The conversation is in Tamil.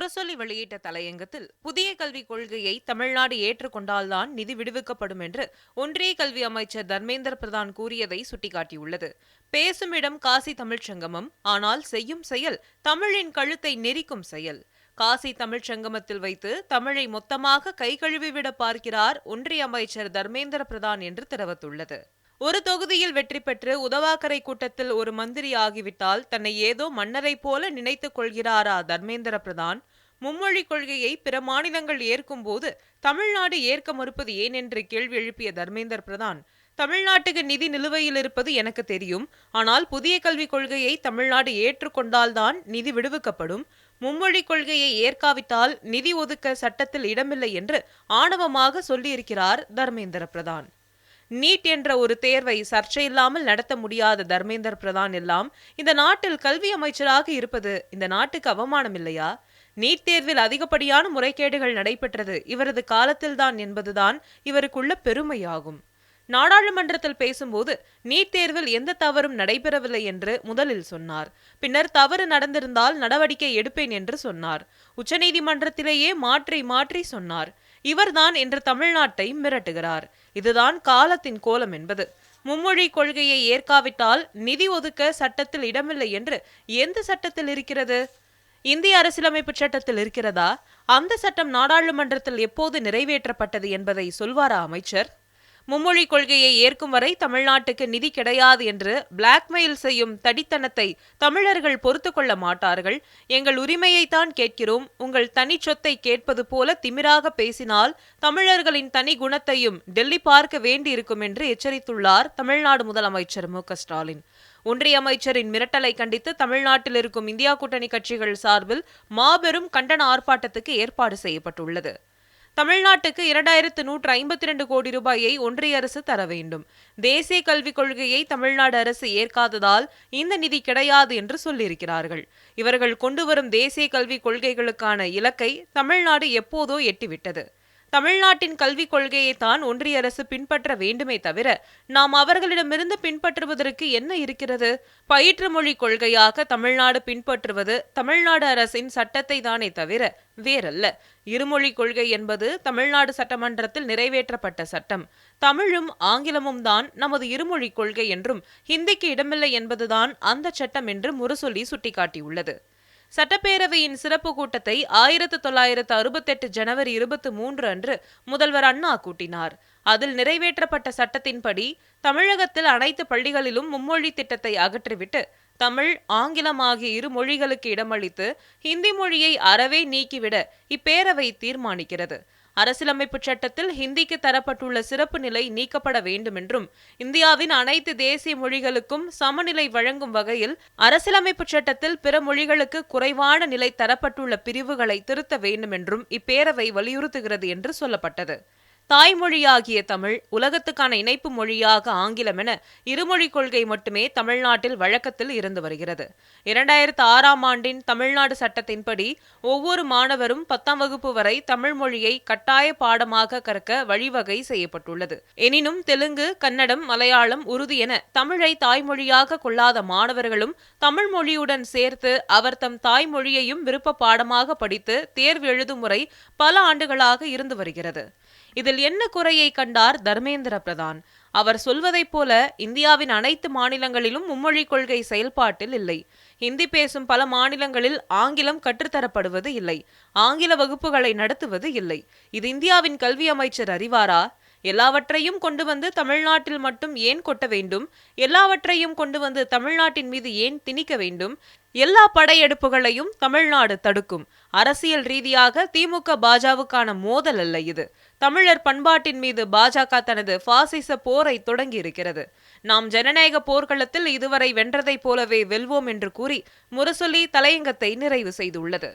முரசொலி வெளியிட்ட தலையங்கத்தில் புதிய கல்விக் கொள்கையை தமிழ்நாடு ஏற்றுக்கொண்டால்தான் நிதி விடுவிக்கப்படும் என்று ஒன்றிய கல்வி அமைச்சர் தர்மேந்திர பிரதான் கூறியதை சுட்டிக்காட்டியுள்ளது. பேசும் இடம் காசி தமிழ்ச்சங்கமம் ஆனால் செய்யும் செயல் தமிழின் கழுத்தை நெரிக்கும் செயல். காசி தமிழ்ச்சங்கமத்தில் வைத்து தமிழை மொத்தமாக கைகழுவிவிட பார்க்கிறார் ஒன்றிய அமைச்சர் தர்மேந்திர பிரதான் என்று தெரிவித்துள்ளது. ஒரு தொகுதியில் வெற்றி பெற்று உதவாக்கரை கூட்டத்தில் ஒரு மந்திரி ஆகிவிட்டால் தன்னை ஏதோ மன்னரை போல நினைத்துக் கொள்கிறாரா தர்மேந்திர பிரதான்? மும்மொழி கொள்கையை பிற மாநிலங்கள் ஏற்கும் போது தமிழ்நாடு ஏற்க மறுப்பது ஏன் என்று கேள்வி எழுப்பிய தர்மேந்திர பிரதான் தமிழ்நாட்டுக்கு நிதி நிலுவையில் இருப்பது எனக்கு தெரியும். ஆனால் புதிய கல்விக் கொள்கையை தமிழ்நாடு ஏற்றுக்கொண்டால்தான் நிதி விடுவிக்கப்படும். மும்மொழி கொள்கையை ஏற்காவிட்டால் நிதி ஒதுக்க சட்டத்தில் இடமில்லை என்று ஆணவமாக சொல்லியிருக்கிறார் தர்மேந்திர பிரதான். நீட் என்ற ஒரு தேர்வை சர்ச்சையில்லாமல் நடத்த முடியாத தர்மேந்தர் பிரதான் எல்லாம் இந்த நாட்டில் கல்வி அமைச்சராக இருப்பது இந்த நாட்டுக்கு அவமானம் இல்லையா நீட் தேர்வில் அதிகப்படியான முறைகேடுகள் நடைபெற்றது. இவரது காலத்தில்தான் என்பதுதான் இவருக்குள்ள பெருமையாகும். நாடாளுமன்றத்தில் பேசும்போது நீட் தேர்வில் எந்த தவறும் நடைபெறவில்லை என்று முதலில் சொன்னார். பின்னர் தவறு நடந்திருந்தால் நடவடிக்கை எடுப்பேன் என்று சொன்னார். உச்சநீதிமன்றத்திலேயே மாற்றி மாற்றி சொன்னார். இவர்தான் என்று தமிழ்நாட்டை மிரட்டுகிறார். இதுதான் காலத்தின் கோலம் என்பது. மும்மொழி கொள்கையை ஏற்காவிட்டால் நிதி ஒதுக்க சட்டத்தில் இடமில்லை என்று எந்த சட்டத்தில் இருக்கிறது? இந்திய அரசியலமைப்பு சட்டத்தில் இருக்கிறதா? அந்த சட்டம் நாடாளுமன்றத்தில் எப்போது நிறைவேற்றப்பட்டது என்பதை சொல்வாரா அமைச்சர்? மும்மொழி கொள்கையை ஏற்கும் வரை தமிழ்நாட்டுக்கு நிதி கிடையாது என்று பிளாக்மெயில் செய்யும் தடித்தனத்தை தமிழர்கள் பொறுத்து கொள்ள மாட்டார்கள். எங்கள் உரிமையைத்தான் கேட்கிறோம். உங்கள் தனி சொத்தை கேட்பது போல திமிராக பேசினால் தமிழர்களின் தனி குணத்தையும் டெல்லி பார்க்க வேண்டியிருக்கும் என்று எச்சரித்துள்ளார் தமிழ்நாடு முதலமைச்சர் மு ஸ்டாலின். ஒன்றிய அமைச்சரின் மிரட்டலை கண்டித்து தமிழ்நாட்டில் இருக்கும் இந்தியா கூட்டணி கட்சிகள் சார்பில் மாபெரும் கண்டன ஆர்ப்பாட்டத்துக்கு ஏற்பாடு செய்யப்பட்டுள்ளது. தமிழ்நாட்டுக்கு இரண்டாயிரத்து நூற்று ஐம்பத்தி இரண்டு கோடி ரூபாயை ஒன்றிய அரசு தர வேண்டும். தேசிய கல்விக் கொள்கையை தமிழ்நாடு அரசு ஏற்காததால் இந்த நிதி கிடையாது என்று சொல்லியிருக்கிறார்கள். இவர்கள் கொண்டு வரும் தேசிய கல்விக் கொள்கைகளுக்கான இலக்கை தமிழ்நாடு எப்போதோ எட்டிவிட்டது. தமிழ்நாட்டின் கல்விக் கொள்கையை தான் ஒன்றிய அரசு பின்பற்ற வேண்டுமே தவிர நாம் அவர்களிடமிருந்து பின்பற்றுவதற்கு என்ன இருக்கிறது? பயிற்று மொழி கொள்கையாக தமிழ்நாடு பின்பற்றுவது தமிழ்நாடு அரசின் சட்டத்தை தானே தவிர வேறல்ல. இருமொழி கொள்கை என்பது தமிழ்நாடு சட்டமன்றத்தில் நிறைவேற்றப்பட்ட சட்டம். தமிழும் ஆங்கிலமும் தான் நமது இருமொழி கொள்கை என்றும் ஹிந்திக்கு இடமில்லை என்பதுதான் அந்த சட்டம் என்று முரசொலி சுட்டிக்காட்டியுள்ளது. சட்டப்பேரவையின் சிறப்பு கூட்டத்தை ஆயிரத்து தொள்ளாயிரத்து அறுபத்தெட்டு ஜனவரி இருபத்தி மூன்று அன்று முதல்வர் அண்ணா கூட்டினார். அதில் நிறைவேற்றப்பட்ட சட்டத்தின்படி தமிழகத்தில் அனைத்து பள்ளிகளிலும் மும்மொழி திட்டத்தை அகற்றிவிட்டு தமிழ் ஆங்கிலம் ஆகிய இரு மொழிகளுக்கு இடமளித்து ஹிந்தி மொழியை அறவே நீக்கிவிட இப்பேரவை தீர்மானிக்கிறது. அரசியலமைப்பு சட்டத்தில் ஹிந்திக்கு தரப்பட்டுள்ள சிறப்பு நிலை நீக்கப்பட வேண்டும் என்றும் இந்தியாவின் அனைத்து தேசிய மொழிகளுக்கும் சமநிலை வழங்கும் வகையில் அரசியலமைப்பு சட்டத்தில் பிற மொழிகளுக்கு குறைவான நிலை தரப்பட்டுள்ள பிரிவுகளை திருத்த வேண்டும் என்றும் இப்பேரவை வலியுறுத்துகிறது என்று சொல்லப்பட்டது. தாய்மொழியாகிய தமிழ் உலகத்துக்கான இணைப்பு மொழியாக ஆங்கிலம் என இருமொழி கொள்கை மட்டுமே தமிழ்நாட்டில் வழக்கத்தில் இருந்து வருகிறது. இரண்டாயிரத்து ஆறாம் ஆண்டின் தமிழ்நாடு சட்டத்தின்படி ஒவ்வொரு மாணவரும் பத்தாம் வகுப்பு வரை தமிழ் மொழியை கட்டாய பாடமாக கற்க வழிவகை செய்யப்பட்டுள்ளது. எனினும் தெலுங்கு கன்னடம் மலையாளம் உருது என தமிழை தாய்மொழியாக கொள்ளாத மாணவர்களும் தமிழ் மொழியுடன் சேர்த்து அவர் தம் தாய்மொழியையும் விருப்ப பாடமாக படித்து தேர்வு எழுதும் முறை பல ஆண்டுகளாக இருந்து வருகிறது. இதில் என்ன குறையை கண்டார் தர்மேந்திர பிரதான்? அவர் சொல்வதைப் போல இந்தியாவின் அனைத்து மாநிலங்களிலும் மும்மொழி கொள்கை செயல்பாட்டில் இல்லை. ஹிந்தி பேசும் பல மாநிலங்களில் ஆங்கிலம் கற்றுத்தரப்படுவது இல்லை. ஆங்கில வகுப்புகளை நடத்துவது இல்லை. இது இந்தியாவின் கல்வி அமைச்சர் அறிவாரா? எல்லாவற்றையும் கொண்டு வந்து தமிழ்நாட்டில் மட்டும் ஏன் கொட்ட வேண்டும்? எல்லாவற்றையும் கொண்டு வந்து தமிழ்நாட்டின் மீது ஏன் திணிக்க வேண்டும்? எல்லா படையெடுப்புகளையும் தமிழ்நாடு தடுக்கும். அரசியல் ரீதியாக திமுக பாஜகவுக்கான மோதல் அல்ல இது. தமிழர் பண்பாட்டின் மீது பாஜக தனது பாசிச போரை தொடங்கி இருக்கிறது நாம் ஜனநாயக போர்க்களத்தில் இதுவரை வென்றதைப் போலவே வெல்வோம் என்று கூறி முரசொலி தலையங்கத்தை நிறைவு செய்துள்ளது.